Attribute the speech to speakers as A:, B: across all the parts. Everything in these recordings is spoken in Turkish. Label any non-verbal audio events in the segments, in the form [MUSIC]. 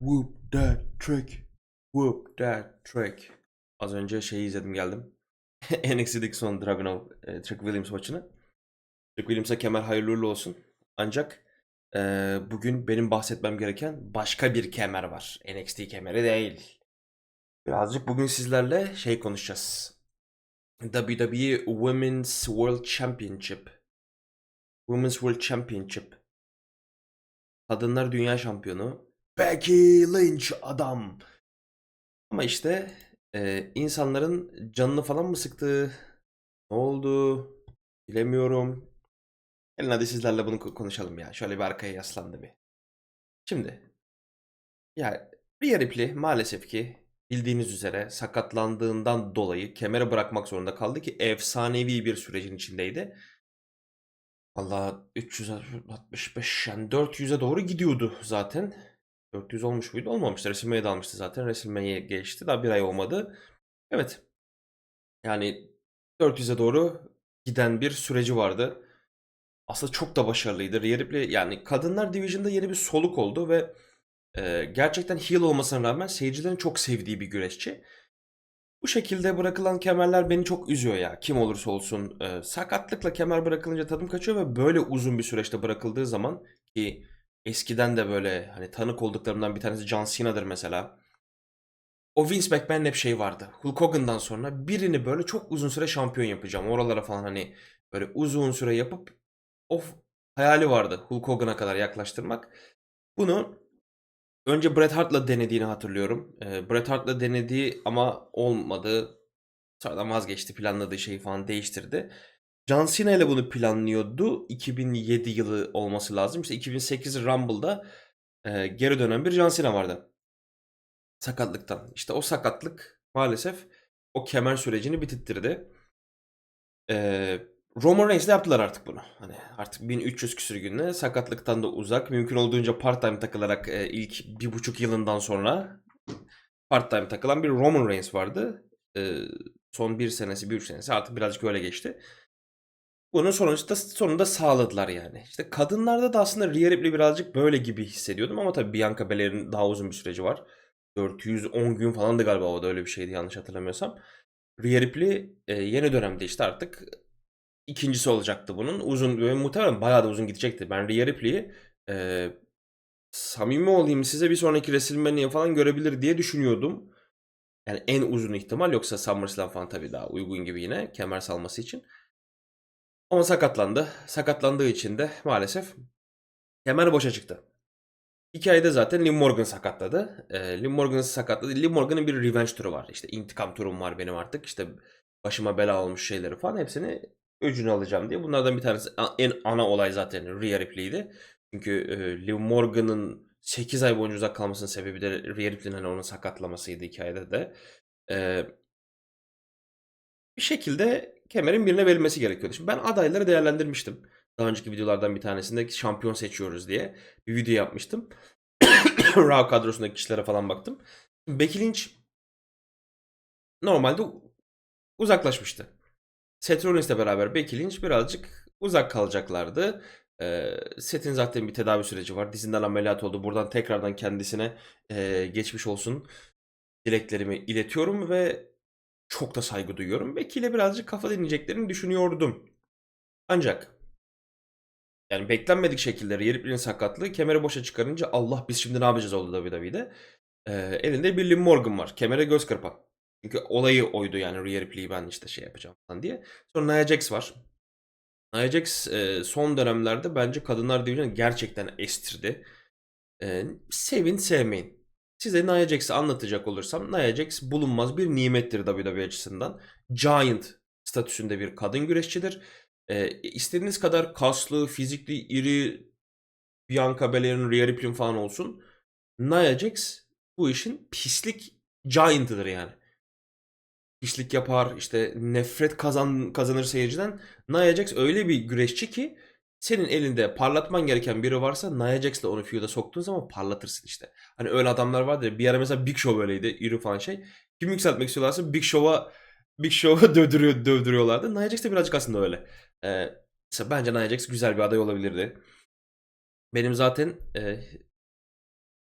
A: Whoop that trick. Whoop that trick. Az önce şeyi izledim geldim. [LAUGHS] NXT'deki son Dragunov e, Trick Williams maçını. Trick Williams'a kemer hayırlı uğurlu olsun. Ancak e, bugün benim bahsetmem gereken başka bir kemer var. NXT kemeri değil. Birazcık bugün sizlerle şey konuşacağız. WWE Women's World Championship. Women's World Championship. Kadınlar Dünya Şampiyonu. Becky Lynch adam. Ama işte e, insanların canını falan mı sıktı? Ne oldu? Bilemiyorum. Gelin hadi sizlerle bunu ko- konuşalım ya. Şöyle bir arkaya yaslandı bir. Şimdi. Ya Rhea Ripley maalesef ki bildiğiniz üzere sakatlandığından dolayı kemere bırakmak zorunda kaldı ki efsanevi bir sürecin içindeydi. Allah 365 yani 400'e doğru gidiyordu zaten. 400 olmuş muydu? Olmamıştı. WrestleMania'da almıştı zaten. WrestleMania'ya geçti. Daha bir ay olmadı. Evet. Yani 400'e doğru giden bir süreci vardı. Aslında çok da başarılıydı. Rhea yani kadınlar division'da yeni bir soluk oldu ve e, gerçekten heel olmasına rağmen seyircilerin çok sevdiği bir güreşçi. Bu şekilde bırakılan kemerler beni çok üzüyor ya. Kim olursa olsun e, sakatlıkla kemer bırakılınca tadım kaçıyor ve böyle uzun bir süreçte bırakıldığı zaman ki eskiden de böyle hani tanık olduklarımdan bir tanesi John Cena'dır mesela. O Vince McMahon'ın hep şey vardı. Hulk Hogan'dan sonra birini böyle çok uzun süre şampiyon yapacağım. Oralara falan hani böyle uzun süre yapıp of hayali vardı Hulk Hogan'a kadar yaklaştırmak. Bunu önce Bret Hart'la denediğini hatırlıyorum. Ee, Bret Hart'la denediği ama olmadı. Sonradan vazgeçti planladığı şeyi falan değiştirdi. John Cena ile bunu planlıyordu. 2007 yılı olması lazım. İşte 2008 Rumble'da e, geri dönen bir John Cena vardı. Sakatlıktan. İşte o sakatlık maalesef o kemer sürecini bitirttirdi. Ee, Roman Reigns'le yaptılar artık bunu. Hani artık 1300 küsür günde sakatlıktan da uzak. Mümkün olduğunca part-time takılarak e, ilk bir buçuk yılından sonra part-time takılan bir Roman Reigns vardı. Ee, son bir senesi, bir üç senesi artık birazcık öyle geçti. Bunun sonuçta sonunda sağladılar yani. İşte kadınlarda da aslında Rhea Ripley birazcık böyle gibi hissediyordum ama tabii Bianca Belair'in daha uzun bir süreci var. 410 gün falandı galiba o da öyle bir şeydi yanlış hatırlamıyorsam. Rhea Ripley e, yeni dönemde işte artık ikincisi olacaktı bunun. Uzun ve muhtemelen bayağı da uzun gidecekti. Ben Rhea Ripley'i e, samimi olayım size bir sonraki WrestleMania falan görebilir diye düşünüyordum. Yani en uzun ihtimal yoksa SummerSlam falan tabii daha uygun gibi yine kemer salması için. Ama sakatlandı. Sakatlandığı için de maalesef kemer boşa çıktı. Hikayede zaten Liv Morgan sakatladı. Ee, Liv Morgan'ı sakatladı. Liv Morgan'ın bir revenge turu var. İşte intikam turum var benim artık. İşte başıma bela olmuş şeyleri falan hepsini öcünü alacağım diye. Bunlardan bir tanesi en ana olay zaten Rhea Ripley'di. Çünkü e, Liv Morgan'ın 8 ay boyunca uzak kalmasının sebebi de Rhea Ripley'nin hani onu sakatlamasıydı hikayede de. Ee, bir şekilde kemerin birine verilmesi gerekiyordu. Şimdi ben adayları değerlendirmiştim. Daha önceki videolardan bir tanesinde şampiyon seçiyoruz diye bir video yapmıştım. [COUGHS] Raw kadrosundaki kişilere falan baktım. Becky Lynch normalde uzaklaşmıştı. Seth Rollins'le beraber Becky Lynch birazcık uzak kalacaklardı. Ee, Seth'in zaten bir tedavi süreci var. Dizinden ameliyat oldu. Buradan tekrardan kendisine e, geçmiş olsun dileklerimi iletiyorum ve çok da saygı duyuyorum. Becky ile birazcık kafa dinleyeceklerini düşünüyordum. Ancak yani beklenmedik şekilde Ripley'nin sakatlığı kemeri boşa çıkarınca Allah biz şimdi ne yapacağız oldu WWE'de. Ee, elinde bir Liv Morgan var. Kemere göz kırpan. Çünkü olayı oydu yani Rhea Ripley'i ben işte şey yapacağım falan diye. Sonra Nia Jax var. Nia Jax e, son dönemlerde bence kadınlar division'ı gerçekten estirdi. E, sevin sevmeyin. Size Nia Jax'i anlatacak olursam Nia Jax bulunmaz bir nimettir WWE açısından. Giant statüsünde bir kadın güreşçidir. E, istediğiniz kadar kaslı, fizikli, iri Bianca Belair'in, Rhea Ripley'in falan olsun. Nia Jax bu işin pislik giant'ıdır yani. Pislik yapar, işte nefret kazan, kazanır seyirciden. Nia Jax öyle bir güreşçi ki senin elinde parlatman gereken biri varsa Nia Jax'le onu feud'a soktuğun zaman parlatırsın işte. Hani öyle adamlar vardır bir ara mesela Big Show öyleydi, iri falan şey. Kim yükseltmek istiyorlarsa Big Show'a Big Show'a [LAUGHS] dövdürüyor, dövdürüyorlardı. Nia Jax de birazcık aslında öyle. Ee, mesela bence Nia Jax güzel bir aday olabilirdi. Benim zaten e,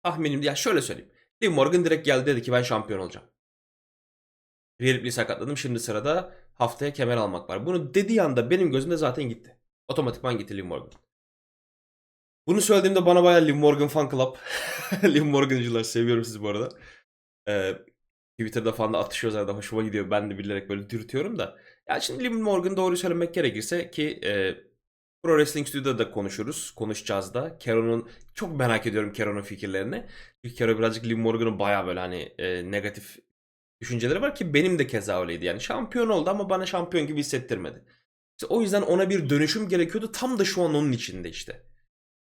A: Tahminim ya şöyle söyleyeyim. Liv Morgan direkt geldi dedi ki ben şampiyon olacağım. Rhea Ripley'i sakatladım. Şimdi sırada haftaya kemer almak var. Bunu dediği anda benim gözümde zaten gitti. Otomatikman gitti Liv Morgan. Bunu söylediğimde bana bayağı Liv Morgan fan club. [LAUGHS] Liv Morgan'cılar seviyorum sizi bu arada. Ee, Twitter'da falan da atışıyoruz arada hoşuma gidiyor. Ben de bilerek böyle dürtüyorum da. Ya şimdi Liv Morgan doğruyu söylemek gerekirse ki e, Pro Wrestling Studio'da da konuşuruz. Konuşacağız da. Kero'nun çok merak ediyorum Kero'nun fikirlerini. Çünkü Kero birazcık Liv Morgan'ın bayağı böyle hani e, negatif düşünceleri var ki benim de keza öyleydi. Yani şampiyon oldu ama bana şampiyon gibi hissettirmedi. İşte o yüzden ona bir dönüşüm gerekiyordu. Tam da şu an onun içinde işte.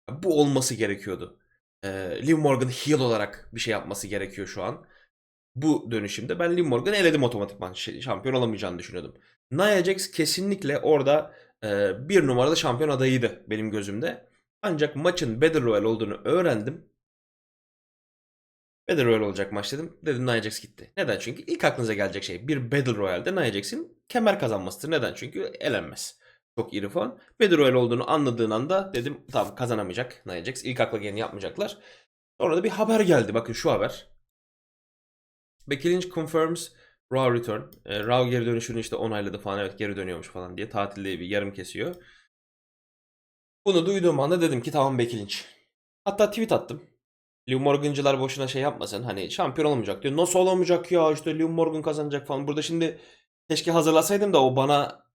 A: Bu olması gerekiyordu. Ee, Liv Morgan heel olarak bir şey yapması gerekiyor şu an. Bu dönüşümde ben Liv Morgan'ı eledim otomatikman. Şampiyon olamayacağını düşünüyordum. Nia Jax kesinlikle orada e, bir numaralı şampiyon adayıydı benim gözümde. Ancak maçın Battle Royale olduğunu öğrendim. Battle Royale olacak maç dedim. Dedim Nia Jax gitti. Neden? Çünkü ilk aklınıza gelecek şey bir Battle Royale'de Nia Jax'in kemer kazanmasıdır. Neden? Çünkü elenmez. Çok iri falan. Battle Royale olduğunu anladığın anda dedim tamam kazanamayacak Nia Jax. İlk akla geleni yapmayacaklar. Sonra da bir haber geldi. Bakın şu haber. Becky Lynch confirms Raw return. E, Raw geri dönüşünü işte onayladı falan. Evet geri dönüyormuş falan diye. Tatilde bir yarım kesiyor. Bunu duyduğum anda dedim ki tamam Becky Lynch. Hatta tweet attım. Liv Morgan'cılar boşuna şey yapmasın. Hani şampiyon olamayacak diyor. Nasıl olamayacak ya işte Liv Morgan kazanacak falan. Burada şimdi keşke hazırlasaydım da o bana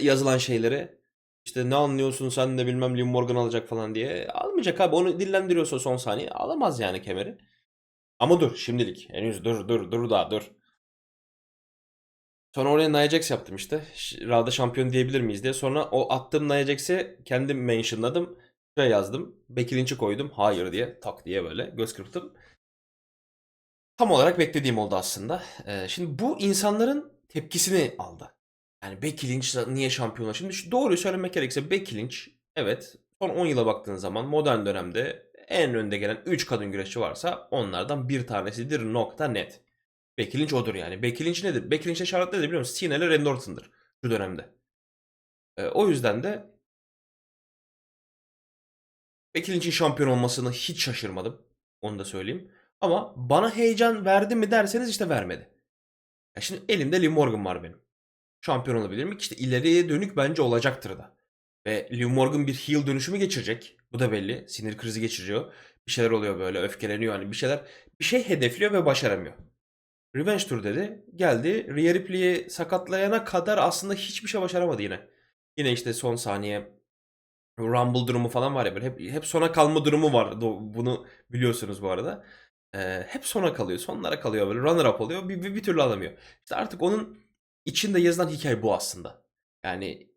A: yazılan şeyleri. İşte ne anlıyorsun sen de bilmem Liv Morgan alacak falan diye. Almayacak abi. Onu dillendiriyorsa son saniye alamaz yani kemeri. Ama dur şimdilik. Henüz dur dur dur daha dur. Sonra oraya Nia Jax yaptım işte. Raw'da şampiyon diyebilir miyiz diye. Sonra o attığım Nia Jax'e kendim mentionladım. Şuraya yazdım. Becky koydum. Hayır diye. Tak diye böyle göz kırptım. Tam olarak beklediğim oldu aslında. Ee, şimdi bu insanların tepkisini aldı. Yani Becky Lynch niye şampiyon oldu? Şimdi şu doğruyu söylemek gerekirse Becky Lynch evet son 10 yıla baktığın zaman modern dönemde en önde gelen 3 kadın güreşçi varsa onlardan bir tanesidir nokta net. Becky Lynch odur yani. Becky Lynch nedir? Becky Lynch'e Charlotte nedir biliyor musun? Cena ile Randy Orton'dır şu dönemde. Ee, o yüzden de Becky Lynch'in şampiyon olmasını hiç şaşırmadım. Onu da söyleyeyim. Ama bana heyecan verdi mi derseniz işte vermedi. Ya şimdi elimde Liv Morgan var benim. Şampiyon olabilir mi? İşte ileriye dönük bence olacaktır da. Ve Liv Morgan bir heel dönüşümü geçirecek. Bu da belli. Sinir krizi geçiriyor. Bir şeyler oluyor böyle öfkeleniyor hani bir şeyler. Bir şey hedefliyor ve başaramıyor. Revenge Tour dedi. Geldi. Rhea Ripley'i sakatlayana kadar aslında hiçbir şey başaramadı yine. Yine işte son saniye Rumble durumu falan var ya böyle hep, hep sona kalma durumu var. Bunu biliyorsunuz bu arada. Ee, hep sona kalıyor. Sonlara kalıyor böyle. Runner up oluyor. Bir, bir, bir türlü alamıyor. İşte artık onun içinde yazılan hikaye bu aslında. Yani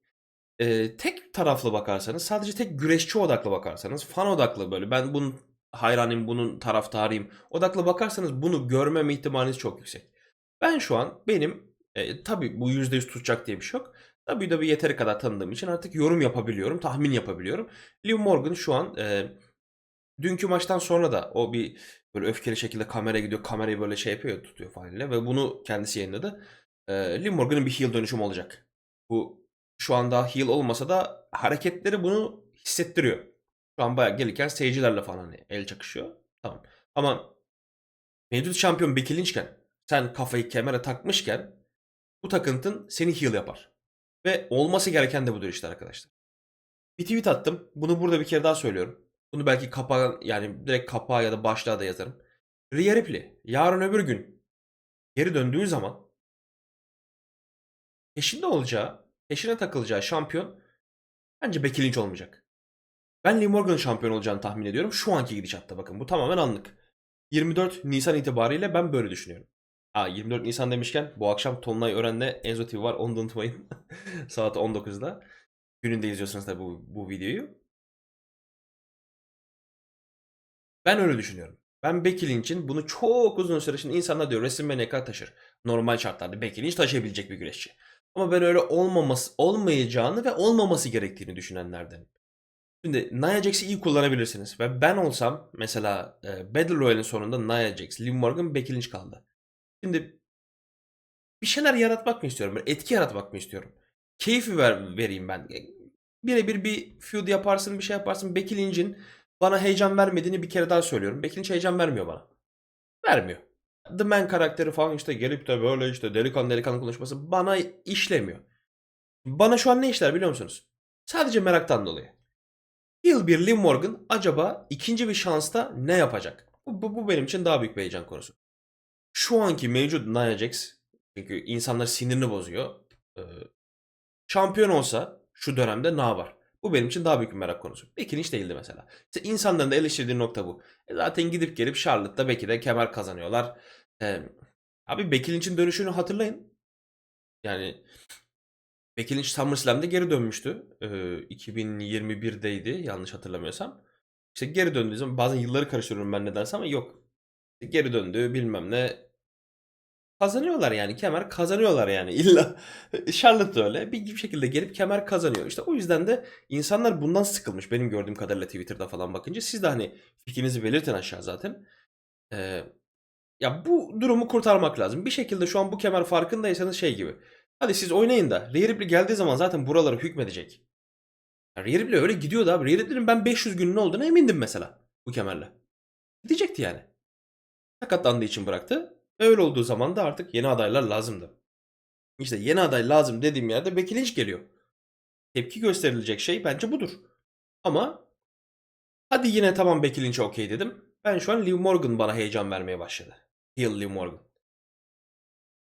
A: e, tek taraflı bakarsanız sadece tek güreşçi odaklı bakarsanız fan odaklı böyle ben bunun hayranıyım bunun taraftarıyım odaklı bakarsanız bunu görmeme ihtimaliniz çok yüksek. Ben şu an benim e, tabii bu %100 tutacak diye bir şey yok. Tabii de bir yeteri kadar tanıdığım için artık yorum yapabiliyorum, tahmin yapabiliyorum. Liv Morgan şu an e, dünkü maçtan sonra da o bir böyle öfkeli şekilde kameraya gidiyor, kamerayı böyle şey yapıyor, ya, tutuyor falan ile ve bunu kendisi yayınladı. E, Liv Morgan'ın bir heel dönüşüm olacak. Bu şu an daha heel olmasa da hareketleri bunu hissettiriyor. Şu an bayağı gelirken seyircilerle falan hani el çakışıyor. Tamam. Ama mevcut şampiyon Becky Lynch'ken sen kafayı kemere takmışken bu takıntın seni heel yapar. Ve olması gereken de budur işte arkadaşlar. Bir tweet attım. Bunu burada bir kere daha söylüyorum. Bunu belki kapağı yani direkt kapağa ya da başlığa da yazarım. Rhea Ripley yarın öbür gün geri döndüğü zaman peşinde olacağı, peşine takılacağı şampiyon bence Becky Lynch olmayacak. Ben Liv Morgan'ın şampiyon olacağını tahmin ediyorum. Şu anki gidişatta bakın. Bu tamamen anlık. 24 Nisan itibariyle ben böyle düşünüyorum. Aa 24 Nisan demişken bu akşam Tonlay Ören'le Enzo TV var. Onu da unutmayın. [LAUGHS] Saat 19'da. Gününde izliyorsunuz tabii bu, bu videoyu. Ben öyle düşünüyorum. Ben Becky Lynch'in bunu çok uzun süre şimdi insanlar diyor WrestleMania'ya kadar taşır. Normal şartlarda Becky Lynch taşıyabilecek bir güreşçi. Ama ben öyle olmaması, olmayacağını ve olmaması gerektiğini düşünenlerdenim. Şimdi Nia Jax'i iyi kullanabilirsiniz. Ve ben olsam mesela e, Battle Royale'in sonunda Nia Jax, Liv Morgan, Becky Lynch kaldı. Şimdi bir şeyler yaratmak mı istiyorum? Böyle etki yaratmak mı istiyorum? Keyfi ver, vereyim ben. E, Birebir bir feud yaparsın, bir şey yaparsın. Becky Lynch'in bana heyecan vermediğini bir kere daha söylüyorum. Becky Lynch heyecan vermiyor bana. Vermiyor. The Man karakteri falan işte gelip de böyle işte delikanlı delikanlı konuşması bana işlemiyor. Bana şu an ne işler biliyor musunuz? Sadece meraktan dolayı. Heel bir Liv Morgan acaba ikinci bir şansta ne yapacak? Bu, bu, bu benim için daha büyük bir heyecan konusu. Şu anki mevcut Nia Jax çünkü insanlar sinirini bozuyor. Ee, şampiyon olsa şu dönemde ne var? Bu benim için daha büyük bir merak konusu. Becky Lynch değildi mesela. İşte insanların da eleştirdiği nokta bu. E zaten gidip gelip Charlotte'da Becky de kemer kazanıyorlar. Ee, abi Becky Lynch'in dönüşünü hatırlayın. Yani Becky Lynch SummerSlam'da geri dönmüştü. Ee, 2021'deydi yanlış hatırlamıyorsam. İşte geri döndüğü zaman bazen yılları karıştırıyorum ben nedense ama yok. Geri döndü bilmem ne. Kazanıyorlar yani kemer kazanıyorlar yani [LAUGHS] illa. Charlotte da öyle bir şekilde gelip kemer kazanıyor. İşte o yüzden de insanlar bundan sıkılmış benim gördüğüm kadarıyla Twitter'da falan bakınca. Siz de hani fikrinizi belirtin aşağı zaten. Ee, ya bu durumu kurtarmak lazım. Bir şekilde şu an bu kemer farkındaysanız şey gibi. Hadi siz oynayın da Rhea Ripley geldiği zaman zaten buralara hükmedecek. Ya Rhea Ripley öyle gidiyordu abi. Rhea Ripley'nin ben 500 günün olduğuna emindim mesela bu kemerle. Gidecekti yani. Sakatlandığı için bıraktı. Öyle olduğu zaman da artık yeni adaylar lazımdı. İşte yeni aday lazım dediğim yerde Becky Lynch geliyor. Tepki gösterilecek şey bence budur. Ama hadi yine tamam Becky Lynch'e okey dedim. Ben şu an Liv Morgan bana heyecan vermeye başladı. Heel Liv Morgan.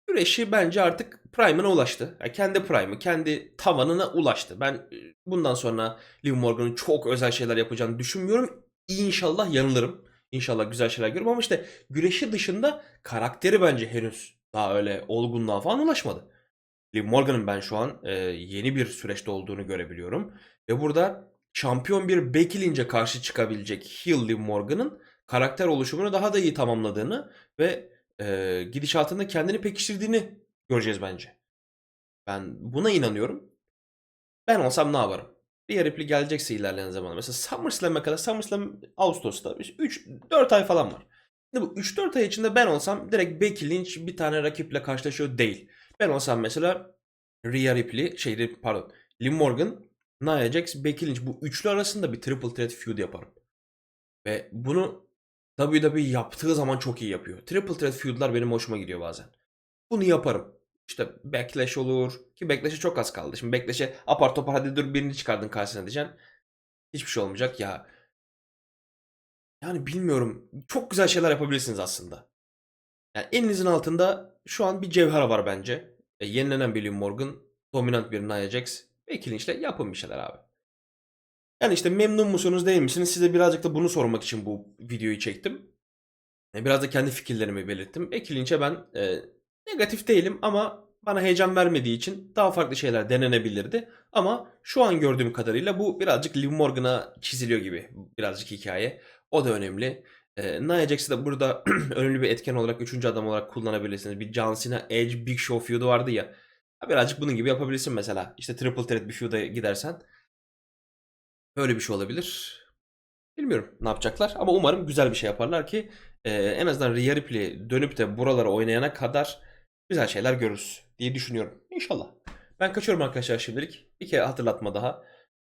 A: Güreşi bence artık prime'ına ulaştı. Yani kendi prime'ı, kendi tavanına ulaştı. Ben e, bundan sonra Liv Morgan'ın çok özel şeyler yapacağını düşünmüyorum. İnşallah yanılırım. İnşallah güzel şeyler görürüm ama işte güreşi dışında karakteri bence henüz daha öyle olgunluğa falan ulaşmadı. Liv Morgan'ın ben şu an e, yeni bir süreçte olduğunu görebiliyorum. Ve burada şampiyon bir Becky Lynch'e karşı çıkabilecek heel Liv Morgan'ın karakter oluşumunu daha da iyi tamamladığını ve e, gidişatında kendini pekiştirdiğini göreceğiz bence. Ben buna inanıyorum. Ben olsam ne yaparım? Rhea Ripley gelecekse ilerleyen zamanda. Mesela SummerSlam'e kadar SummerSlam Ağustos'ta 3-4 ay falan var. Şimdi bu 3-4 ay içinde ben olsam direkt Becky Lynch bir tane rakiple karşılaşıyor değil. Ben olsam mesela Rhea Ripley, şey pardon, Liv Morgan, Nia Jax, Becky Lynch bu üçlü arasında bir triple threat feud yaparım. Ve bunu WWE yaptığı zaman çok iyi yapıyor. Triple threat feud'lar benim hoşuma gidiyor bazen. Bunu yaparım. İşte Backlash olur. Ki Backlash'e çok az kaldı. Şimdi Backlash'e apar topar hadi dur birini çıkardın karşısına diyeceksin. Hiçbir şey olmayacak ya. Yani bilmiyorum. Çok güzel şeyler yapabilirsiniz aslında. Yani elinizin altında şu an bir cevher var bence. E, yenilenen bir Liv Morgan, dominant bir Nia Jax ve Lynch'le yapın bir şeyler abi. Yani işte memnun musunuz değil misiniz? Size birazcık da bunu sormak için bu videoyu çektim. E, Biraz da kendi fikirlerimi belirttim. Becky Lynch'e ben e, negatif değilim ama bana heyecan vermediği için daha farklı şeyler denenebilirdi. Ama şu an gördüğüm kadarıyla bu birazcık Liv Morgan'a çiziliyor gibi birazcık hikaye. O da önemli. E, Nia Jax'ı da burada [CLEARS THROAT] önemli bir etken olarak, üçüncü adam olarak kullanabilirsiniz. Bir John Cena, Edge, Big Show feud'u vardı ya. Birazcık bunun gibi yapabilirsin mesela. İşte Triple Threat bir feud'a gidersen. Böyle bir şey olabilir. Bilmiyorum ne yapacaklar ama umarım güzel bir şey yaparlar ki e, en azından Rhea Ripley dönüp de buralara oynayana kadar güzel şeyler görürüz diye düşünüyorum. İnşallah. Ben kaçıyorum arkadaşlar şimdilik. Bir kere hatırlatma daha.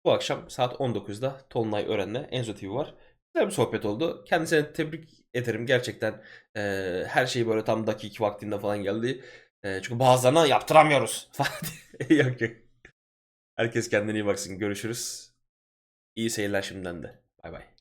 A: Bu akşam saat 19'da Tolunay Ören'le Enzo TV var. Güzel bir sohbet oldu. Kendisine tebrik ederim. Gerçekten e, her şey böyle tam dakik vaktinde falan geldi. E, çünkü bazılarına yaptıramıyoruz [LAUGHS] yok yok. Herkes kendine iyi baksın. Görüşürüz. İyi seyirler şimdiden de. Bay bay.